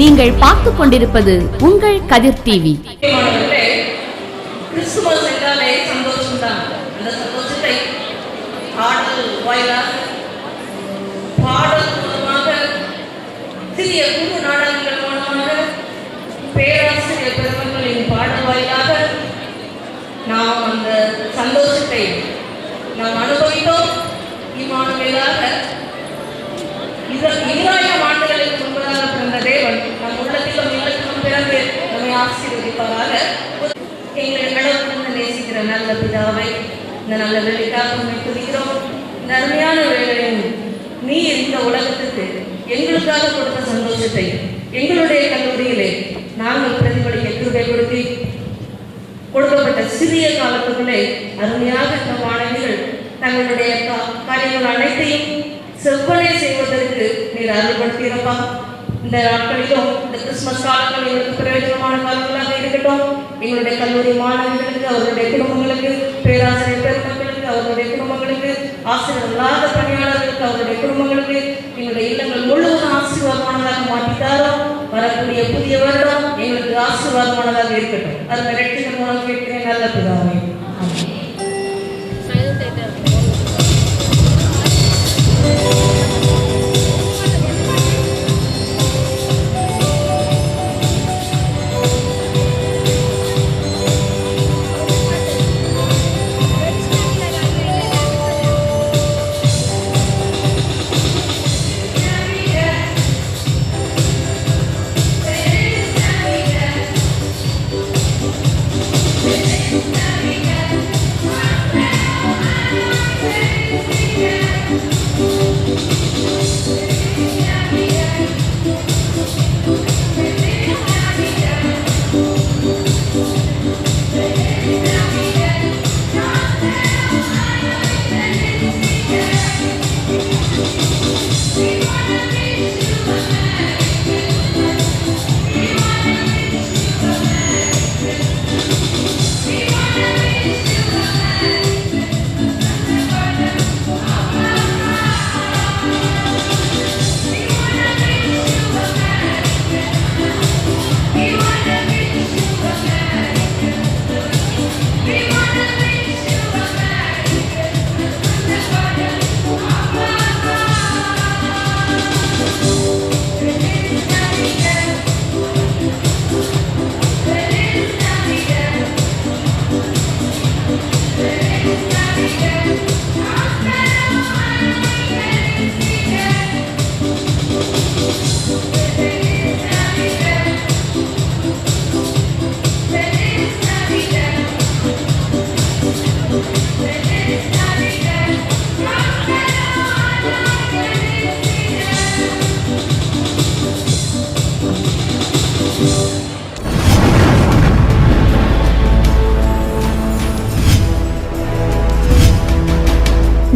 நீங்கள் பார்த்து கொண்டிருப்பது உங்கள் கதிர் டிவி கிறிஸ்துமஸ் என்றாலே சந்தோஷம்தான். அந்த சந்தோஷத்தை பாடல் வாயிலாக பாடல் மூலமாக சிறிய குழு நாடகங்கள் மூலமாக பேராசிரியர் பெருமக்களின் பாடல் வாயிலாக நாம் அந்த சந்தோஷத்தை நாம் அனுபவித்தோம். இம்மானுவேலாக இதன் ஆசீர்வதிப்பதாக கடவுள் நேசிக்கிற நல்ல பிதாவை இந்த நல்ல வேலைக்காக உண்மை இந்த அருமையான வேலையும் நீ இந்த உலகத்துக்கு எங்களுக்காக கொடுத்த சந்தோஷத்தை எங்களுடைய கல்லூரியிலே நாங்கள் பிரதிபலிக்க கிருபை கொடுத்து கொடுக்கப்பட்ட சிறிய காலத்துக்குள்ளே அருமையாக இந்த மாணவிகள் தங்களுடைய காரியங்கள் அனைத்தையும் செவ்வனை செய்வதற்கு நீர் அருள்படுத்தியிருப்பா இந்த நாட்களிலும் இந்த கிறிஸ்துமஸ் காலங்கள் எங்களுக்கு பிரயோஜனமான காலங்களாக இருக்கட்டும். எங்களுடைய கல்லூரி மாணவர்களுக்கு அவர்களுடைய குடும்பங்களுக்கு பேராசிரியர் பெருமக்களுக்கு அவர்களுடைய குடும்பங்களுக்கு ஆசிரியர் இல்லாத பணியாளர்களுக்கு அவருடைய குடும்பங்களுக்கு எங்களுடைய இல்லங்கள் முழுவதும் ஆசீர்வாதமானதாக மாற்றித்தாரோ வரக்கூடிய புதிய வருடம் எங்களுக்கு ஆசீர்வாதமானதாக இருக்கட்டும். அது ரெட்டிகள் மூலம் கேட்கிறேன் நல்ல பிதாவே.